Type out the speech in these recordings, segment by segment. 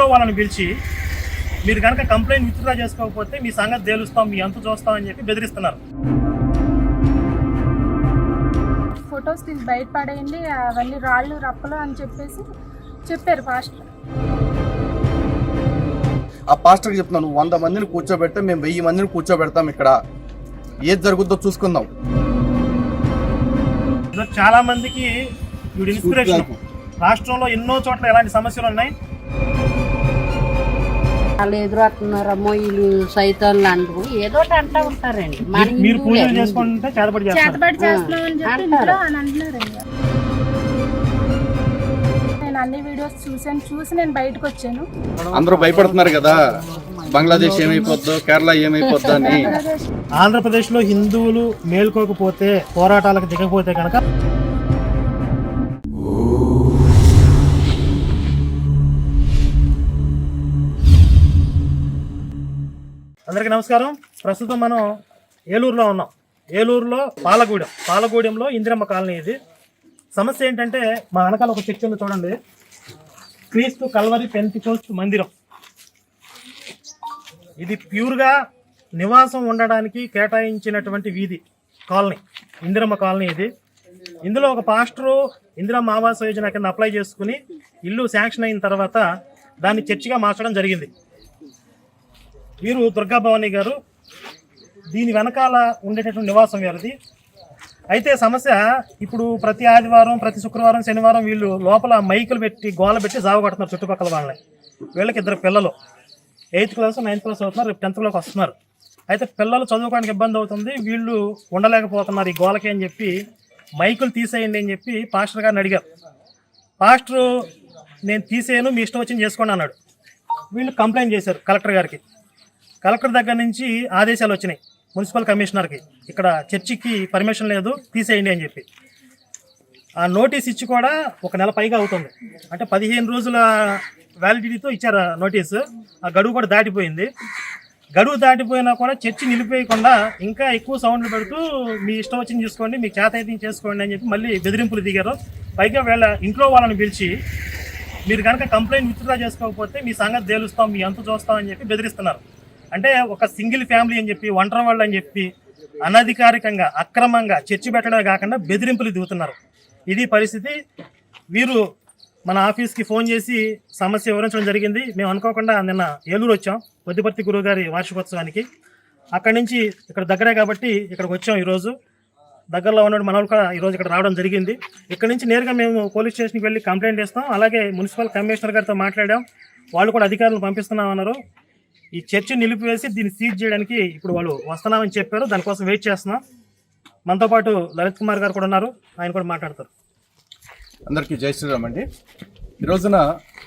ఇంట్లో వాళ్ళని పిలిచి మీరు కనుక కంప్లైంట్ విత్డ్రా చేసుకోకపోతే మీ సంగతి తేలుస్తాం మీ అంతు చూస్తాం అని చెప్పి బెదిరిస్తున్నారు. ఫొటోస్ తీసి బయట పడేయండి అవన్నీ రాళ్ళు రప్పలు అని చెప్పేసి చెప్పారు పాస్టర్. ఆ పాస్టర్కి చెప్తున్నాను వంద మందిని కూర్చోబెడితే మేము వెయ్యి మందిని కూర్చోబెడతాం ఇక్కడ. ఏది జరుగుద్దో చూసుకుందాం. చాలా మందికి ఇన్స్పిరేషన్ రాష్ట్రంలో ఎన్నో చోట్ల ఎలాంటి సమస్యలు ఉన్నాయి? వాళ్ళు ఎదురవుతున్నారమ్మో వీళ్ళు సైతాన్లు అంటారు. ఏదో ఒకటి అంటూ ఉంటారండి. మన మీరు- హిందువులే. పూజలు చేసుకుంటే చేతపడి చేస్తారు. చేతబడి చేస్తున్నామని చెప్పి అంటారు. ఇంట్లో అని అంటున్నారు ఇంకా. నేను అన్ని వీడియోస్ చూసాను చూసి నేను బయటకు వచ్చాను. అందరూ భయపడుతున్నారు కదా. బంగ్లాదేశ్ ఏమైపోద్దో కేరళ ఏమైపోద్దో అని. ఆంధ్రప్రదేశ్లో హిందువులు మేల్కోకపోతే పోరాటాలకు దిగకపోతే కనుక అందరికీ నమస్కారం. ప్రస్తుతం మనం ఏలూరులో ఉన్నాం. ఏలూరులో పాలగూడెం. పాలగూడెంలో ఇందిరమ్మ కాలనీ ఇది. సమస్య ఏంటంటే మా వెనకాల ఒక చర్చ ఉంది చూడండి. క్రీస్తు కల్వరి పెంతికోస్తు మందిరం. ఇది ప్యూర్గా నివాసం ఉండడానికి కేటాయించినటువంటి వీధి కాలనీ ఇందిరమ్మ కాలనీ ఇది. ఇందులో ఒక పాస్టరు ఇందిరమ్మ ఆవాస యోజన కింద అప్లై చేసుకుని ఇల్లు శాంక్షన్ అయిన తర్వాత దాన్ని చర్చిగా మార్చడం జరిగింది. వీరు దుర్గా భవాని గారు దీని వెనకాల ఉండేటటువంటి నివాసం వీరిది అయితే సమస్య ఇప్పుడు ప్రతి ఆదివారం ప్రతి శుక్రవారం శనివారం వీళ్ళు లోపల మైకులు పెట్టి గోల పెట్టి జావ కడుతున్నారు చుట్టుపక్కల వాళ్ళని. వీళ్ళకి ఇద్దరు పిల్లలు. ఎయిత్ క్లాస్ నైన్త్ క్లాస్ అవుతున్నారు రేపు టెన్త్ క్లాస్ వస్తున్నారు. అయితే పిల్లలు చదువుకోవడానికి ఇబ్బంది అవుతుంది వీళ్ళు ఉండలేకపోతున్నారు ఈ గోలకి అని చెప్పి మైకులు తీసేయండి అని చెప్పి పాస్టర్ గారిని అడిగారు. పాస్టర్ నేను తీసేయను మీ ఇష్టం వచ్చింది చేసుకోండి అన్నాడు. వీళ్ళు కంప్లైంట్ చేశారు కలెక్టర్ గారికి. కలెక్టర్ దగ్గర నుంచి ఆదేశాలు వచ్చినాయి మున్సిపల్ కమిషనర్కి. ఇక్కడ చర్చికి పర్మిషన్ లేదు తీసేయండి అని చెప్పి. ఆ నోటీస్ ఇచ్చి కూడా ఒక నెల పైగా అవుతుంది. అంటే పదిహేను రోజుల వ్యాలిడిటీతో ఇచ్చారు ఆ నోటీసు. ఆ గడువు కూడా దాటిపోయింది. గడువు దాటిపోయినా కూడా చర్చి నిలిపేయకుండా ఇంకా ఎక్కువ సౌండ్లు పెడుతూ మీ ఇష్టం వచ్చింది చేసుకోండి మీ చేత అయితే చేసుకోండి అని చెప్పి మళ్ళీ బెదిరింపులు దిగారు. పైగా వీళ్ళ ఇంట్లో వాళ్ళని పిలిచి మీరు కనుక కంప్లైంట్ విత్డ్రా చేసుకోకపోతే మీ సంగతి తేలుస్తాం మీ అంత చూస్తాం అని చెప్పి బెదిరిస్తున్నారు. అంటే ఒక సింగిల్ ఫ్యామిలీ అని చెప్పి ఒంటరి వాళ్ళు అని చెప్పి అనధికారికంగా అక్రమంగా చర్చి పెట్టడమే కాకుండా బెదిరింపులు దిగుతున్నారు. ఇది పరిస్థితి. వీరు మన ఆఫీస్కి ఫోన్ చేసి సమస్య వివరించడం జరిగింది. మేము అనుకోకుండా నిన్న ఏలూరు వచ్చాం కొద్దిపర్తి గురువు గారి వార్షికోత్సవానికి. అక్కడి నుంచి ఇక్కడ దగ్గరే కాబట్టి ఇక్కడికి వచ్చాం ఈరోజు. దగ్గరలో ఉన్న మన వాళ్ళు కూడా ఈరోజు ఇక్కడ రావడం జరిగింది. ఇక్కడ నుంచి నేరుగా మేము పోలీస్ స్టేషన్కి వెళ్ళి కంప్లైంట్ చేస్తాం. అలాగే మున్సిపల్ కమిషనర్ గారితో మాట్లాడాం. వాళ్ళు కూడా అధికారులు పంపిస్తున్నామన్నారు. ఈ చర్చి నిలిపివేసి దీన్ని సీజ్ చేయడానికి ఇప్పుడు వాళ్ళు వస్తున్నామని చెప్పారు. దానికోసం వెయిట్ చేస్తున్నాం. మనతో పాటు లలిత్ కుమార్ గారు కూడా ఉన్నారు. ఆయన కూడా మాట్లాడతారు. అందరికీ జై శ్రీరామ్ అండి. ఈ రోజున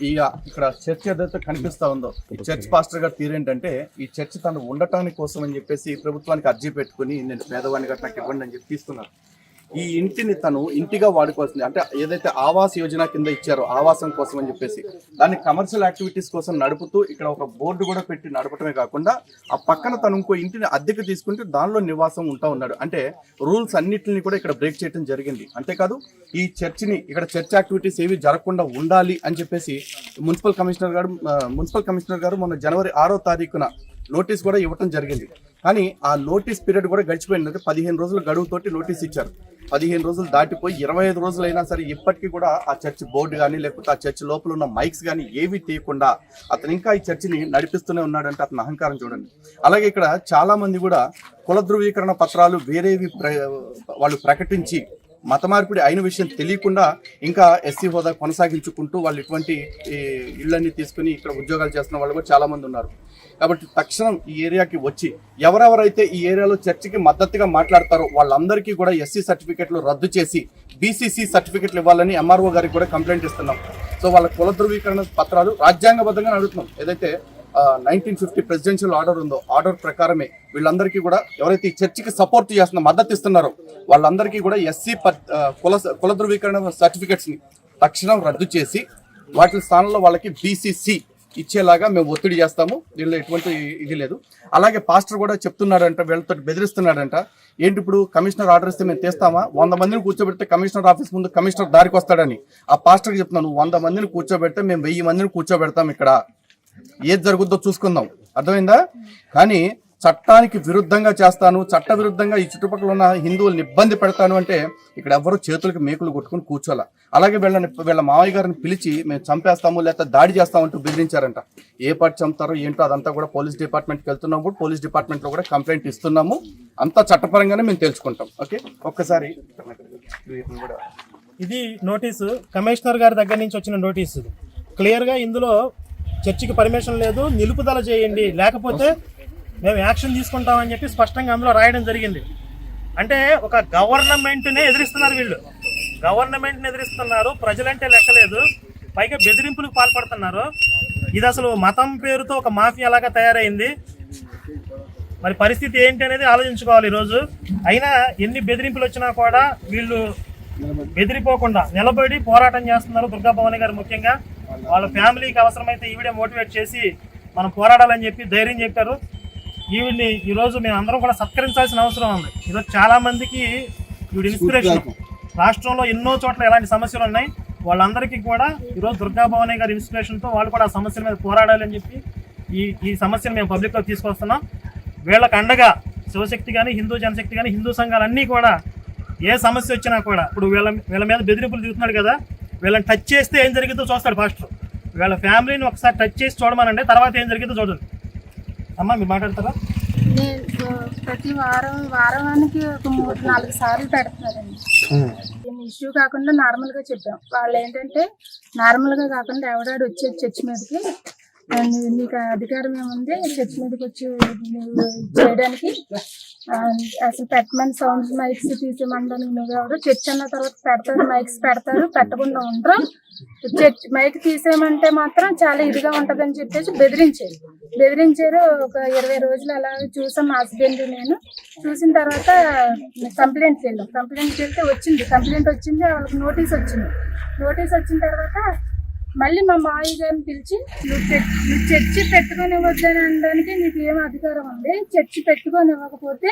ఈ ఇక్కడ చర్చ్ ఏదైతే కనిపిస్తా ఉందో ఈ చర్చ్ పాస్టర్ గారు తీరేంటంటే ఈ చర్చ్ తను ఉండటానికి కోసం అని చెప్పేసి ప్రభుత్వానికి అర్జీ పెట్టుకుని నేను పేదవాడిని గట్రా నాకు ఇవ్వండి అని చెప్పి తీస్తున్నారు. ఈ ఇంటిని తను ఇంటిగా వాడుకోవాల్సింది. అంటే ఏదైతే ఆవాస్ యోజన కింద ఇచ్చారో ఆవాసం కోసం అని చెప్పేసి దాన్ని కమర్షియల్ యాక్టివిటీస్ కోసం నడుపుతూ ఇక్కడ ఒక బోర్డు కూడా పెట్టి నడపటమే కాకుండా ఆ పక్కన తను ఇంకో ఇంటిని అద్దెకు తీసుకుంటే దానిలో నివాసం ఉంటా ఉన్నాడు. అంటే రూల్స్ అన్నింటిని కూడా ఇక్కడ బ్రేక్ చేయడం జరిగింది. అంతేకాదు ఈ చర్చిని ఇక్కడ చర్చ్ యాక్టివిటీస్ ఏవి జరగకుండా ఉండాలి అని చెప్పేసి మున్సిపల్ కమిషనర్ గారు మున్సిపల్ కమిషనర్ గారు మొన్న జనవరి ఆరో తారీఖున నోటీస్ కూడా ఇవ్వటం జరిగింది. కానీ ఆ నోటీస్ పీరియడ్ కూడా గడిచిపోయింది. అంటే పదిహేను రోజుల గడువుతోటి నోటీస్ ఇచ్చారు. పదిహేను రోజులు దాటిపోయి ఇరవై ఐదు రోజులు అయినా సరే ఇప్పటికీ కూడా ఆ చర్చ్ బోర్డు కానీ లేకపోతే ఆ చర్చ్ లోపల ఉన్న మైక్స్ కానీ ఏవి తీయకుండా అతను ఇంకా ఈ చర్చిని నడిపిస్తూనే ఉన్నాడంటే అతని అహంకారం చూడండి. అలాగే ఇక్కడ చాలా మంది కూడా కుల ధృవీకరణ పత్రాలు వేరేవి ప్ర- వాళ్ళు ప్రకటించి మత మార్పిడి అయిన విషయం తెలియకుండా ఇంకా ఎస్సీ హోదా కొనసాగించుకుంటూ వాళ్ళు ఇటువంటి ఈ ఇళ్ళన్ని తీసుకుని ఇక్కడ ఉద్యోగాలు చేస్తున్న వాళ్ళు కూడా చాలామంది ఉన్నారు. కాబట్టి తక్షణం ఈ ఏరియాకి వచ్చి ఎవరెవరైతే ఈ ఏరియాలో చర్చికి మద్దతుగా మాట్లాడతారో వాళ్ళందరికీ కూడా ఎస్సీ సర్టిఫికెట్లు రద్దు చేసి బీసీసీ సర్టిఫికెట్లు ఇవ్వాలని ఎంఆర్ఓ గారికి కూడా కంప్లైంట్ ఇస్తున్నాం. సో వాళ్ళ కుల ధృవీకరణ పత్రాలు రాజ్యాంగబద్ధంగా అడుగుతున్నాం. ఏదైతే నైన్టీన్ ఫిఫ్టీ ప్రెసిడెన్షియల్ ఆర్డర్ ఉందో ఆర్డర్ ప్రకారమే వీళ్ళందరికీ కూడా ఎవరైతే ఈ చర్చికి సపోర్ట్ చేస్తున్న మద్దతు ఇస్తున్నారో వాళ్ళందరికీ కూడా ఎస్సీ కుల కుల ధృవీకరణ సర్టిఫికెట్స్ని తక్షణం రద్దు చేసి వాటి స్థానంలో వాళ్ళకి బీసీసీ ఇచ్చేలాగా మేము ఒత్తిడి చేస్తాము. దీనిలో ఎటువంటి ఇది లేదు. అలాగే పాస్టర్ కూడా చెప్తున్నాడంట వీళ్ళతో బెదిరిస్తున్నాడంట ఏంటి ఇప్పుడు కమిషనర్ ఆర్డర్ ఇస్తే మేము తెస్తామా? వంద మందిని కూర్చోబెడితే కమిషనర్ ఆఫీస్ ముందు కమిషనర్ దారికి వస్తాడని. ఆ పాస్టర్కి చెప్తున్నాను వంద మందిని కూర్చోబెడితే మేము వెయ్యి మందిని కూర్చోబెడతాం ఇక్కడ. ఏది జరుగుద్దో చూసుకుందాం. అర్థమైందా? కానీ చట్టానికి విరుద్ధంగా చేస్తాను చట్ట విరుద్ధంగా ఈ చుట్టుపక్కల ఉన్న హిందువులను ఇబ్బంది పెడతాను అంటే ఇక్కడ ఎవరు చేతులకి మేకులు కొట్టుకుని కూర్చోాల. అలాగే వీళ్ళని వీళ్ళ మావయ్య గారిని పిలిచి మేము చంపేస్తాము లేకపోతే దాడి చేస్తామంటూ బెదిరించారంట. ఏ పార్టీ చంపుతారో ఏంటో అదంతా కూడా పోలీస్ డిపార్ట్మెంట్కి వెళ్తున్నాము పోలీస్ డిపార్ట్మెంట్లో కూడా కంప్లైంట్ ఇస్తున్నాము. అంతా చట్టపరంగానే మేము తెలుసుకుంటాం. ఓకే? ఒక్కసారి కూడా ఇది నోటీసు. కమిషనర్ గారి దగ్గర నుంచి వచ్చిన నోటీసు. క్లియర్గా ఇందులో చర్చికి పర్మిషన్ లేదు నిలుపుదల చేయండి. లేకపోతే మేము యాక్షన్ తీసుకుంటామని చెప్పి స్పష్టంగా అందులో రాయడం జరిగింది. అంటే ఒక గవర్నమెంట్నే ఎదిరిస్తున్నారు వీళ్ళు. గవర్నమెంట్ని ఎదిరిస్తున్నారు ప్రజలంటే లెక్కలేదు. పైగా బెదిరింపులకు పాల్పడుతున్నారు. ఇది అసలు మతం పేరుతో ఒక మాఫియా లాగా తయారైంది. మరి పరిస్థితి ఏంటి అనేది ఆలోచించుకోవాలి ఈరోజు. అయినా ఎన్ని బెదిరింపులు వచ్చినా కూడా వీళ్ళు బెదిరిపోకుండా నిలబడి పోరాటం చేస్తున్నారు దుర్గా భవాని గారు ముఖ్యంగా. వాళ్ళ ఫ్యామిలీకి అవసరమైతే ఈవిడే మోటివేట్ చేసి మనం పోరాడాలని చెప్పి ధైర్యం చెప్పారు. ఈవిడ్ని ఈరోజు మేము అందరం కూడా సత్కరించాల్సిన అవసరం ఉంది. ఈరోజు చాలామందికి ఈవిడ ఇన్స్పిరేషన్ రాష్ట్రంలో ఎన్నో చోట్ల ఎలాంటి సమస్యలు ఉన్నాయి వాళ్ళందరికీ కూడా ఈరోజు దుర్గా భవాని గారి ఇన్స్పిరేషన్తో వాళ్ళు కూడా ఆ సమస్యల మీద పోరాడాలి అని చెప్పి ఈ ఈ సమస్యను మేము పబ్లిక్లో తీసుకొస్తున్నాం. వీళ్ళకి అండగా శివశక్తి కానీ హిందూ జనశక్తి కానీ హిందూ సంఘాలు అన్నీ కూడా ఏ సమస్య వచ్చినా కూడా ఇప్పుడు వీళ్ళ వీళ్ళ మీద బెదిరింపులు దిగుతున్నాడు కదా వీళ్ళని టచ్ చేస్తే ఏం జరిగిందో చూస్తాడు ఫాస్టర్ వీళ్ళ ఫ్యామిలీని ఒకసారి టచ్ చేసి చూడమనండి తర్వాత ఏం జరిగిందో చూడండి. అమ్మ మీరు మాట్లాడతారా? ప్రతి వారం వారానికి ఒక మూడు నాలుగు సార్లు పెడతారండి. దీన్ని ఇష్యూ కాకుండా నార్మల్గా చెప్పాం. వాళ్ళు ఏంటంటే నార్మల్గా కాకుండా ఎవడాడు వచ్చేది చర్చి మీదకి అండ్ నీకు అధికారం ఏముంది? చర్చి మీదకి వచ్చి చేయడానికి. అసలు పెట్టమని సౌండ్స్ మైక్స్ తీసేయమంటానికి నువ్వెవరు చర్చ్ అన్న తర్వాత పెడతారు మైక్స్ పెడతారు పెట్టకుండా ఉండరు. చర్చ్ మైక్ తీసేయమంటే మాత్రం చాలా ఇదిగా ఉంటదని చెప్పేసి బెదిరించారు. బెదిరించారు ఒక ఇరవై రోజులు అలా చూసాం మా హస్బెండ్ నేను. చూసిన తర్వాత కంప్లైంట్కి వెళ్ళాం. కంప్లైంట్కి వెళ్తే వచ్చింది. కంప్లైంట్ వచ్చింది వాళ్ళకి నోటీస్ వచ్చింది. నోటీస్ వచ్చిన తర్వాత మళ్ళీ మా మావి గారిని పిలిచి నువ్వు చర్చ్ నువ్వు చర్చి పెట్టుకొని ఇవ్వద్దని అనడానికి నీకు ఏం అధికారం ఉంది? చర్చి పెట్టుకొని ఇవ్వకపోతే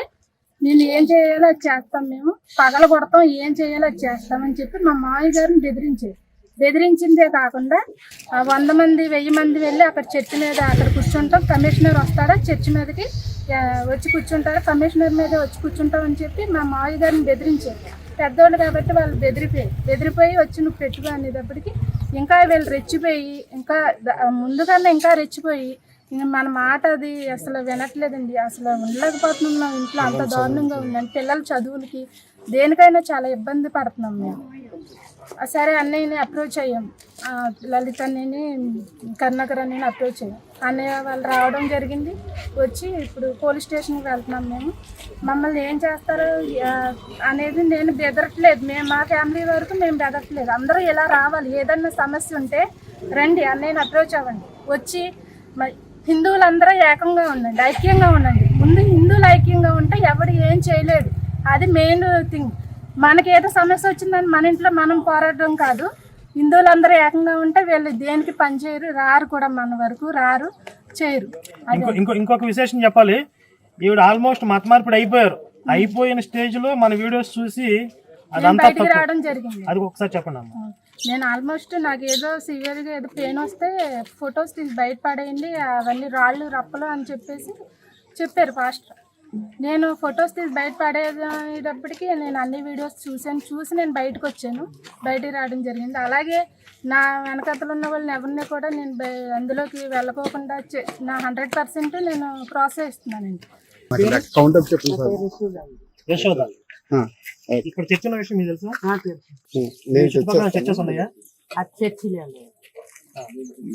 నేను ఏం చేయాలో చేస్తాం మేము. పగల కొడతాం ఏం చేయాలో చేస్తామని చెప్పి మా మావి గారిని బెదిరించారు బెదిరించిందే కాకుండా వంద మంది వెయ్యి మంది వెళ్ళి అక్కడ చర్చి మీద అక్కడ కూర్చుంటాం. కమిషనర్ వస్తాడా? చర్చి మీదకి వచ్చి కూర్చుంటారా కమిషనర్ మీద వచ్చి కూర్చుంటాం అని చెప్పి మా మావి గారిని బెదిరించారు పెద్దవాళ్ళు కాబట్టి వాళ్ళు బెదిరిపోయి బెదిరిపోయి వచ్చి నువ్వు పెట్టుకో అనేటప్పటికి ఇంకా వీళ్ళు రెచ్చిపోయి ఇంకా ముందుకన్నా ఇంకా రెచ్చిపోయి మన మాట అది అసలు వినట్లేదండి. అసలు ఉండలేకపోతున్నాం ఇంట్లో అంత దారుణంగా ఉందండి. పిల్లల చదువులకి దేనికైనా చాలా ఇబ్బంది పడుతున్నాం మేము. సరే అన్నయ్యని అప్రోచ్ అయ్యాం. లలిత అన్నయ్యని కర్ణాకర్ అన్నయ్యని అప్రోచ్ అయ్యాం. అన్నయ్య వాళ్ళు రావడం జరిగింది. వచ్చి ఇప్పుడు పోలీస్ స్టేషన్కి వెళ్తున్నాం మేము. మమ్మల్ని ఏం చేస్తారు అనేది నేను బెదరట్లేదు. మేము మా ఫ్యామిలీ వరకు మేము బెదరట్లేదు. అందరూ ఇలా రావాలి. ఏదన్నా సమస్య ఉంటే రండి అన్నయ్యని అప్రోచ్ అవ్వండి. వచ్చి మ- హిందువులందరూ ఏకంగా ఉండండి ఐక్యంగా ఉండండి. ముందు హిందువులు ఐక్యంగా ఉంటే ఎవడు ఏం చేయలేడు. అది మెయిన్ థింగ్. మనకి ఏదో సమస్య వచ్చిందని మన ఇంట్లో మనం పోరాడడం కాదు. హిందువులందరూ ఏకంగా ఉంటే వీళ్ళు దేనికి పనిచేయరు రారు కూడా మన వరకు రారు చేయరు. ఇంకో ఇంకో ఇంకొక విశేషం చెప్పాలి. ఈవిడ ఆల్మోస్ట్ మత మార్పిడి అయిపోయారు. అయిపోయిన స్టేజ్లో మన వీడియోస్ చూసి అదంతా బయటికి రావడం జరిగింది. అది ఒకసారి చెప్పండి అమ్మ. నేను ఆల్మోస్ట్ నాకు ఏదో సివియర్గా ఏదో పెయిన్ వస్తే ఫొటోస్ తీసి బయట పడేయండి అవన్నీ రాళ్ళు రప్పలు అని చెప్పేసి చెప్పారు పాస్టర్. నేను ఫొటోస్ తీసి బయట పడేటప్పటికి నేను అన్ని వీడియోస్ చూశాను. చూసి నేను బయటకు వచ్చాను. బయటికి రావడం జరిగింది. అలాగే నా వెనకతలు ఉన్న వాళ్ళని ఎవరిని కూడా నేను అందులోకి వెళ్ళకోకుండా చే- నా హండ్రెడ్ పర్సెంట్ నేను ప్రోత్సహిస్తున్నానండి ఇక్కడ చర్చల విషయం మీకు తెలుసా? చర్చస్ ఉన్నాయా?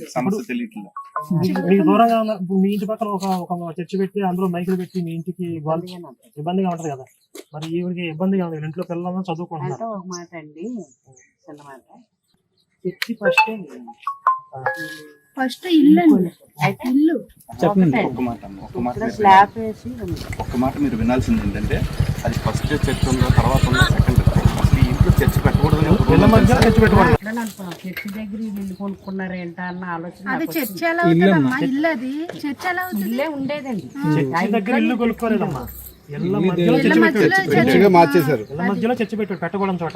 సమస్య తెలియట్లేదు. మీకు- మీకు దూరంగా ఉన్న ఇప్పుడు మీ ఇంటి పక్కన ఒక ఒక చర్చ్ పెట్టి అందులో మైకులు పెట్టి మీ ఇంటికి గోల్ ఇబ్బందిగా ఉంటది కదా. మరి ఈవిడికి ఇబ్బందిగా ఉంది. ఇంట్లో పిల్లలు చదువుకుంటున్నారు. అంటే ఒక మాట అండి. చిన్న మాట. చర్చి ఫస్ట్ ఫస్ట్ ఇల్లు అండి. ఇల్లు. ఒక్క మాట అమ్మ, ఒక్క మాట మీరు స్లాబ్ వేసి. ఒక్క మాట మీరు వినాల్సింది ఏంటంటే అది ఫస్ట్ చర్చ్ ఉందో తర్వాత ఉందో సెకండ్ అసలు ఇంట్లో చర్చ్ చర్చ్ దగ్గర వీళ్ళు ఇల్లు కొనుక్కున్నారు ఏంటా అన్న ఆలోచన అది నాకు చర్చ ఎలా అవుతుందమ్మా? ఇల్లు అది చర్చ ఎలా అవుతుంది? ఇల్లే ఉండేదండి. చర్చి దగ్గర ఇల్లు కొనుక్కోలేదమ్మా ఇళ్ళ మధ్యలో చర్చి మధ్యలో పెట్టారు. చర్చిగా మార్చేశారు. ఇళ్ళ మధ్యలో చర్చి పెట్టారు. పెట్టకూడని చోట.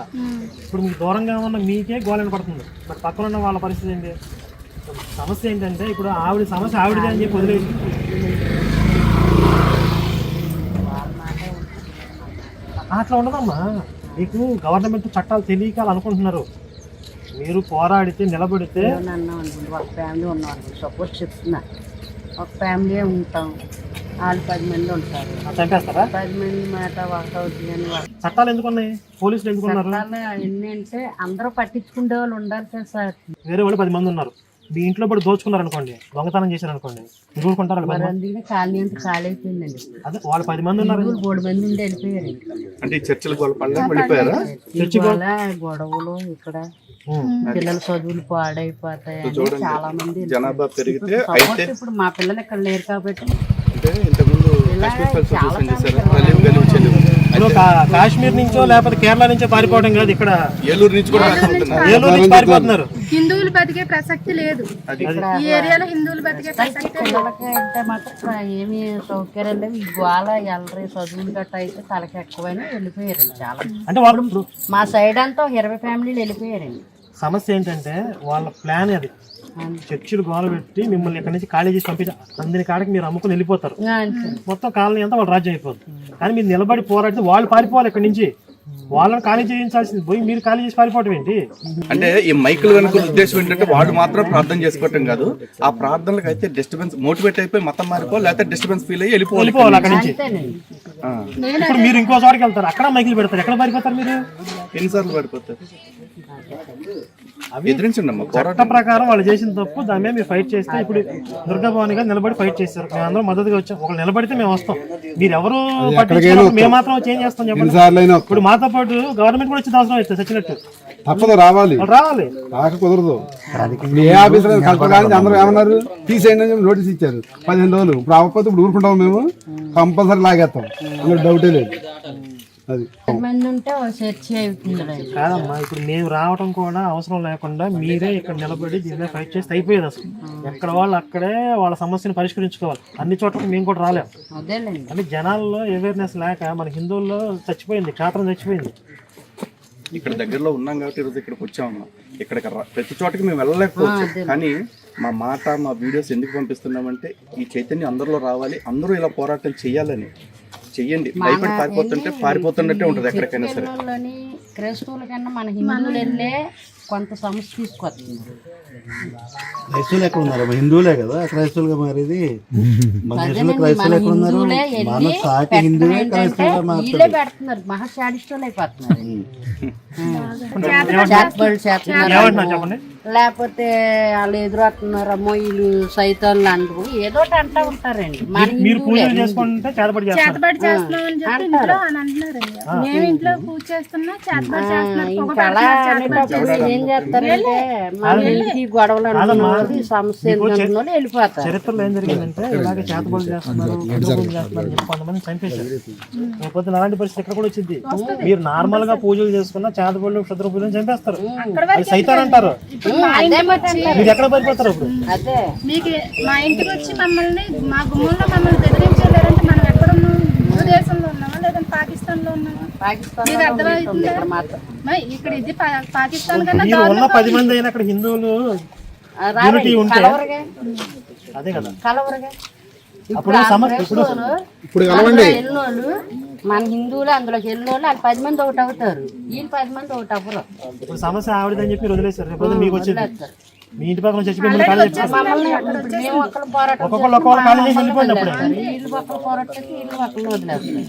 ఇప్పుడు మీకు దూరంగా ఉన్న మీకే గోలన పడుతుంది. బట్ పక్కన ఉన్న వాళ్ళ పరిస్థితి ఏంటి? సమస్య ఏంటంటే ఇప్పుడు ఆవిడ సమస్య ఆవిడదే అని చెప్పి వదిలేసి అట్లా ఉండదమ్మా. మీకు గవర్నమెంట్ చట్టాలు తెలియక అనుకుంటున్నారు మీరు పోరాడితే నిలబడితే ఒక ఫ్యామిలీ ఉన్నాం సపోజ్ చెప్తున్నా. ఒక ఫ్యామిలీ ఉంటాం. వాళ్ళు పది మంది ఉంటారు. చంపేస్తారా? పది మంది మాట అవుతుంది అని చట్టాలు ఎందుకున్నాయి? పోలీసులు ఎందుకున్నారు? చట్టాలు ఎన్ని అంటే అందరూ పట్టించుకునే వాళ్ళు ఉండాలి కదా సార్. వేరే వాళ్ళు పది మంది ఉన్నారు. మీ ఇంట్లో కూడా దోచుకున్నారు అనుకోండి దొంగతనం చేశారు అనుకోండి మీరు ఊరుకుంటారు వాళ్ళు పది మరి మంది అందుకని ఖాళీ అంతా ఖాళీ అయిపోయిందండి. అదే వాళ్ళు పది మంది ఉన్నారు. హిందువులు మూడు మంది ఉండి వెళ్ళిపోయారు. అంటే ఈ వెళ్ళిపోయారా? ఇవాళ గొడవలు ఇక్కడ. పిల్లల చదువులు పాడైపోతాయి చూడండి. చాలా మంది జనాభా పెరిగితే ఇప్పుడు అయితే suppose ఇప్పుడు మా పిల్లలు ఇక్కడ లేరు కాబట్టి అంటే ఇంతకుముందు కాశ్మీర్ ఫైల్స్ చూసాను చేశారు గలీం గలీం చెల్లి ఇప్పుడు కా- కాశ్మీర్ నుంచో లేకపోతే కేరళ నుంచో పారిపోవడం కాదు ఇక్కడ. ఏలూరు నుంచి కూడా ఏలూరు నుంచి పారిపోతున్నారు. హిందువులు బతికే ప్రసక్తి లేదు. ఈ ఏరియాలో హిందువులు బతికే ప్రసక్తి అంటే మాత్రం ఏమి సౌకర్యాలు లేవు. ఈ గోళ ఎల్లరి చదువులు గట్ట అయితే తలకి ఎక్కువైనా వెళ్ళిపోయారండి చాలా అంటే వాళ్ళు మా సైడ్ అంతా ఇరవై ఫ్యామిలీలు వెళ్ళిపోయారండి. సమస్య ఏంటంటే వాళ్ళ ప్లాన్ అది. చర్చిలు గోల పెట్టి మిమ్మల్ని ఇక్కడ నుంచి ఖాళీ చేసి పంపించి అందిన కాడికి మీరు అమ్ముకుని వెళ్ళిపోతారు. మొత్తం కాలనీ అంతా వాళ్ళ రాజ్యం అయిపోతుంది కానీ మీరు నిలబడి పోరాడితే వాళ్ళు పారిపోవాలి ఇక్కడ నుంచి. వాళ్ళని ఖాళీ చేయించాల్సింది పోయి మీరు ఖాళీ చేసి పారిపోవటం ఏంటి? అంటే ఈ మైకులు వెనుక ఉద్దేశం ఏంటంటే వాళ్ళు మాత్రం ప్రార్థన చేసుకోవటం కాదు. ఆ ప్రార్థనలకు అయితే డిస్టర్బెన్స్ మోటివేట్ అయిపోయి మతం మారిపో లేకపోతే డిస్టర్బెన్స్ ఫీల్ అయ్యి వెళ్ళిపోవాలి అక్కడ నుంచి. ఇప్పుడు మీరు ఇంకో చోటకి వెళ్తారు. అక్కడ మైకులు పెడతారు. ఎక్కడ పారిపోతారు మీరు? ఎన్నిసార్లు పడిపోతారు ఎదిరించండి చట్ట ప్రకారం వాళ్ళు చేసిన తప్పు దాని మీద మీరు ఫైట్ చేస్తే ఇప్పుడు దుర్గా భవాని గారు నిలబడి ఫైట్ చేశారు. మేము అందరం మద్దతుగా వచ్చాం. ఒకళ్ళు నిలబడితే మేము వస్తాం. మీరు ఎవరు మేము మాత్రం చేంజ్ చేస్తాం చెప్పండి. ఇప్పుడు మాతో పాటు గవర్నమెంట్ కూడా వచ్చి అవసరం అవుతుంది సచ్చినట్టు. తప్పదు రావాలి. రావాలి. రాక కుదరదు. ఏ అందరూ ఏమన్నారు? తీసేయండి అని నోటీస్ ఇచ్చారు. పదిహేను రోజులు. ఇప్పుడు అవ్వకపోతే ఇప్పుడు ఊరుకుంటాం మేము. కంపల్సరీ లాగేస్తాం. అందులో డౌటే లేదు. అది. మంది ఉంటే కాదమ్మా ఇప్పుడు మేము రావడం కూడా అవసరం లేకుండా మీరే ఇక్కడ నిలబడి దీని ఫైట్ చేస్తే అయిపోయేది అసలు. ఎక్కడ వాళ్ళు అక్కడే వాళ్ళ సమస్యను పరిష్కరించుకోవాలి. అన్ని చోట్లకి మేము కూడా రాలేం. కానీ జనాల్లో అవేర్నెస్ లేక మన హిందువుల్లో చచ్చిపోయింది క్షేత్రం చచ్చిపోయింది. ఇక్కడ దగ్గరలో ఉన్నాం కాబట్టి ఈరోజు ఇక్కడికి వచ్చామమ్మా ఇక్కడికి ప్రతి చోటకి మేము వెళ్ళలేకపోవచ్చు. కానీ మా మాట మా వీడియోస్ ఎందుకు పంపిస్తున్నామంటే ఈ చైతన్యం అందరిలో రావాలి అందరూ ఇలా పోరాటం చేయాలని. చెయ్యండి. భయపడి పారిపోతుంటే పారిపోతున్నట్టే ఉంటుంది ఎక్కడికైనా సరే. క్రైస్తవుల కన్నా మన హిందువులు కొంత సమస్య తీసుకొస్తుంది క్రైస్తవులు ఎక్కడ ఉన్నారు హిందువులే కదా క్రైస్తవులుగా మారేది? మన దేశంలో క్రైస్తవులు ఎక్కడ ఉన్నారు హిందువులే మన వెళ్ళి సాటి పెట్టడం హిందువే ఏంటంటే క్రైస్తవులుగా వీళ్ళే మారుతారు. పెడుతున్నారు. మహా శాడిస్టులు అయిపోతున్నారు ఏమంటున్నారు చేతబడులు చేస్తున్నారు. ఏమంటున్నారు చెప్పండి. లేకపోతే వాళ్ళు ఎదురవుతున్నారు అమ్మో వీళ్ళు సైతాన్లు అంటూ ఏదో ఒకటి అంటూ ఉంటారండి. మీరు. పూజలు చేసుకుంటే చెప్పి ఇంట్లో అని అంటున్నారండి మేము ఇంట్లో పూజ చేస్తున్నా చేస్తున్నారు ఏం చేస్తారంటే ఇంటికి గొడవలు అనుకున్నది సమస్య వెళ్ళిపోతారు. చరిత్రలో ఏం జరిగిందంటే ఇలాగే చేతబడులు చేస్తున్నారు కొంతమంది చంపేశారు. లేకపోతే అలాంటి పరిస్థితి ఇక్కడ కూడా వచ్చింది. మీరు నార్మల్గా పూజలు చేసుకున్న చేతబడులు క్షుద్ర పూజలు చంపేస్తారు. సైతాన్ అంటారు. మీరు ఎక్కడ పడిపోతారు ఇప్పుడు? అదే. మీకు మా ఇంటికి వచ్చి మమ్మల్ని మా గుమ్మంలో మమ్మల్ని బెదిరించలేరంటే మనం ఎక్కడున్నాం హిందూ దేశంలో ఉన్నామా? లేదంటే పాకిస్తాన్లో ఉన్నామా? పాకిస్తాన్ మీకు అర్థమవుతుందా? ఇక్కడ మాత్రం. మరి ఇక్కడ ఇది పాకిస్తాన్ కన్నా ఉన్న పది మంది అయినా అక్కడ హిందువులు. యూనిటీ ఉంటే కలవరగా. అదే కదా. కలవరగా. అప్పుడు సమస్య ఇప్పుడు ఇప్పుడు ఎల్లోళ్ళు మన హిందువులు అందులోకి ఎల్లోళ్ళు వాళ్ళు పది మంది ఒకటి అవుతారు. వీళ్ళు పది మంది ఒకటి అవ్వరు. ఇప్పుడు సమస్య ఆవిడదని చెప్పి రేపు మీకు వచ్చేది. మీ ఇంటి పక్కన చచ్చిపోయి ఒక్కొక్కరు ఒక్కొక్కరు ఖాళీ చేసి వెళ్ళిపోండి అప్పుడే వీళ్ళు పక్కన పోరాటం వీళ్ళు పక్కన వదిలేస్తారు.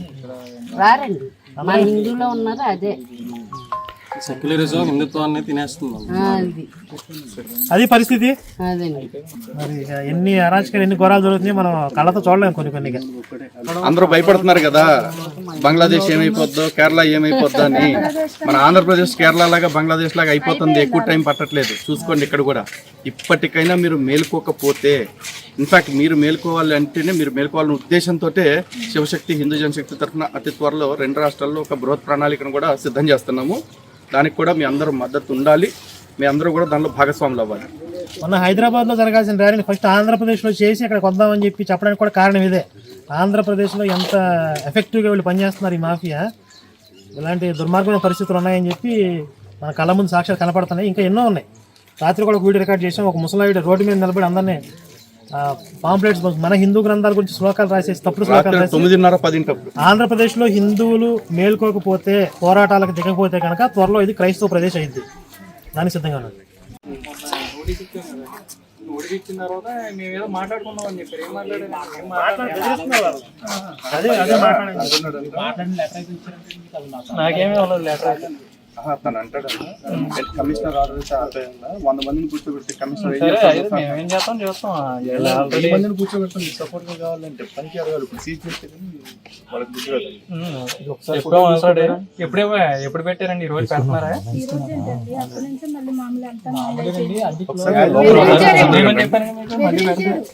రారండి. మన హిందువులో ఉన్నది అదే. సెక్యులరిజం హిందుత్వాన్ని తినేస్తుంది ఆ, అది. అది పరిస్థితి? మరి ఎన్ని అరాచకాలు ఎన్ని ఘోరాలు జరుగుతున్నాయి మనం కళ్ళతో చూడలేము కొన్ని కొన్ని అందరూ భయపడుతున్నారు కదా బంగ్లాదేశ్ ఏమైపోద్దో కేరళ ఏమైపోద్దో అని. మన ఆంధ్రప్రదేశ్ కేరళ లాగా బంగ్లాదేశ్ లాగా అయిపోతుంది ఎక్కువ టైం పట్టట్లేదు. చూసుకోండి ఇక్కడ కూడా. ఇప్పటికైనా మీరు మేలుకోకపోతే ఇన్ఫాక్ట్ మీరు మేలుకోవాలి అంటేనే మీరు మేలుకోవాలనే ఉద్దేశంతో శివశక్తి హిందూ జనశక్తి తరఫున అతి త్వరలో రెండు రాష్ట్రాల్లో ఒక బృహత్ ప్రణాళికను కూడా సిద్ధం చేస్తున్నాము. దానికి కూడా మీ అందరూ మద్దతు ఉండాలి. మీ అందరూ కూడా దానిలో భాగస్వాములు అవ్వాలి. మొన్న హైదరాబాద్లో జరగాల్సిన ర్యాలీని ఫస్ట్ ఆంధ్రప్రదేశ్లో చేసి అక్కడ కొందామని చెప్పి చెప్పడానికి కూడా కారణం ఇదే. ఆంధ్రప్రదేశ్లో ఎంత ఎఫెక్టివ్గా వీళ్ళు పనిచేస్తున్నారు ఈ మాఫియా? ఇలాంటి దుర్మార్గమైన పరిస్థితులు ఉన్నాయని చెప్పి మన కళ్ళ ముందు సాక్ష్యాలు కనపడుతున్నాయి. ఇంకా ఎన్నో ఉన్నాయి. రాత్రి కూడా ఒక వీడియో రికార్డ్ చేసాం. ఒక ముసలాయుడు రోడ్డు మీద నిలబడి అందరినీ పాంప్లెట్స్ మన హిందూ గ్రంథాల గురించి శ్లోకాలు రాసేసి తప్పుడు శ్లోకాలు రాసి తొమ్మిదిన్నర పదింటప్పుడు. ఆంధ్రప్రదేశ్లో హిందువులు మేల్కోకపోతే పోరాటాలకు దిగకపోతే కనుక త్వరలో ఇది క్రైస్తవ ప్రదేశ్ అయింది. దానికి సిద్ధంగా ఉన్నది అదే అదే మాట్లాడండి నాకేమీ అవ్వలేదు లెటర్ ఆహా, తను అంటాడు. కమిషనర్ ఆర్డర్ ఇస్తే ఆపేయాలా? వంద మందిని కూర్చోబెట్టి కమిషనర్ ఏం అయితే చేస్తాం చేస్తాం. వంద మందిని కూర్చోబెట్టి సపోర్ట్ కావాలంటే పనికి అడగాలి ఇప్పుడు సీట్ రాదు. ఎప్పుడే ఎప్పుడు పెట్టారండి? ఈ రోజు పెడుతున్నారా.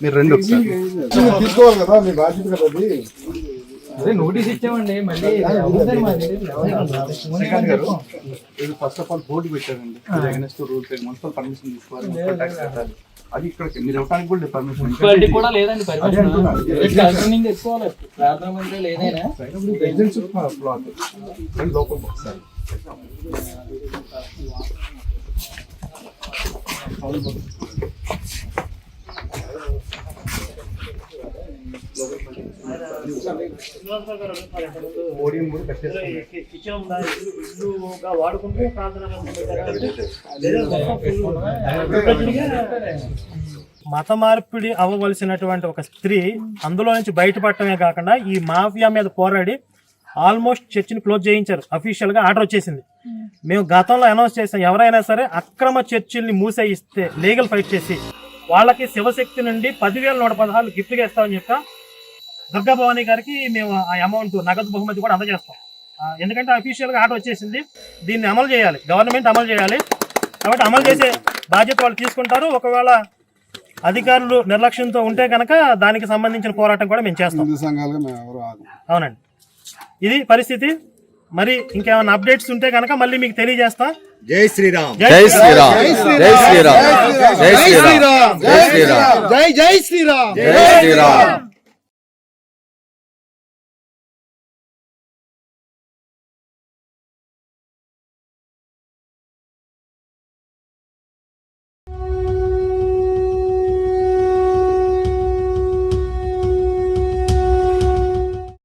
మీరు రెండు ఒకసారి. తీసుకోవాలి కదా మీ బాధ్యత కదా నోటీస్ ఇచ్చామండి మళ్ళీ ఇది ఫస్ట్ ఆఫ్ ఆల్ బోర్డు పెట్టారండి అగెన్స్ట్ రూల్స్ మున్సిపల్ పర్మిషన్ తీసుకోవాలి మున్సిపల్ ట్యాక్స్ కట్టాలి అది ఇక్కడ మీరు ఇవ్వడానికి కూడా పర్మిషన్ కూడా లేదండి పర్మిషన్ తెచ్చుకోవాలి ప్రార్థన మందిరం లేదైనా ఒకసారి పోడియం కూడా కట్టేస్తారు కిచెన్ ఉందా ఇల్లుగా వాడుకుంటూ ప్రార్థన మత మార్పిడి అవ్వవలసినటువంటి ఒక స్త్రీ అందులో నుంచి బయటపడటమే కాకుండా ఈ మాఫియా మీద పోరాడి ఆల్మోస్ట్ చర్చిని క్లోజ్ చేయించారు. అఫీషియల్గా ఆర్డర్ వచ్చేసింది. మేము గతంలో అనౌన్స్ చేసాం ఎవరైనా సరే అక్రమ చర్చిల్ని మూసేయిస్తే లీగల్ ఫైట్ చేసి వాళ్ళకి శివశక్తి నుండి పదివేల నూట పదహారు గిఫ్ట్గా ఇస్తామని చెప్పా. దుర్గా భవానీ గారికి మేము ఆ అమౌంట్ నగదు బహుమతి కూడా అందజేస్తాం ఎందుకంటే అఫీషియల్గా ఆర్డర్ వచ్చేసింది దీన్ని అమలు చేయాలి గవర్నమెంట్ అమలు చేయాలి కాబట్టి అమలు చేసే బాధ్యత వాళ్ళు తీసుకుంటారు ఒకవేళ అధికారులు నిర్లక్ష్యంతో ఉంటే కనుక దానికి సంబంధించిన పోరాటం కూడా మేము చేస్తాం. అవునండి ఇది పరిస్థితి మరి ఇంకేమైనా అప్డేట్స్ ఉంటే కనుక మళ్ళీ మీకు తెలియజేస్తా జై శ్రీరామ్ జై జై శ్రీరామ్ జై శ్రీరామ్ జై శ్రీరామ్ జై శ్రీరామ్ జై జై శ్రీరామ్ జై శ్రీరామ్